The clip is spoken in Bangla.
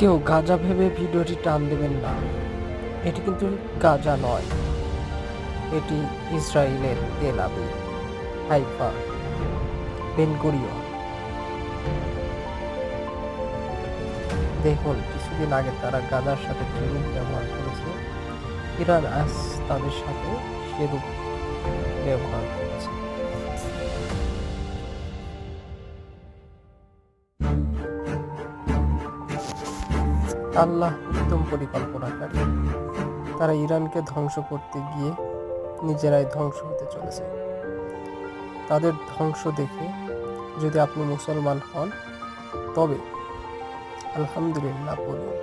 কেউ গাঁজা ভেবে ভিডিওটি টান দেবেন না। এটি কিন্তু গাজা নয়। এটি ইসরায়েলের তেল আবিব হাইফা বেনগরিও দেখুন, কিছুদিন আগে তারা গাজার সাথে যেরূপ ব্যবহার করেছে। ইরান আজ তাদের সাথে সেরূপ ব্যবহার করেছে। আল্লাহ উত্তম পরিকল্পনাকারী তারা ইরানকে ধ্বংস করতে গিয়ে নিজেরাই ধ্বংস হতে চলেছে। তাদের ধ্বংস দেখে যদি আপনি মুসলমান হন, তবে আলহামদুলিল্লাহ বলুন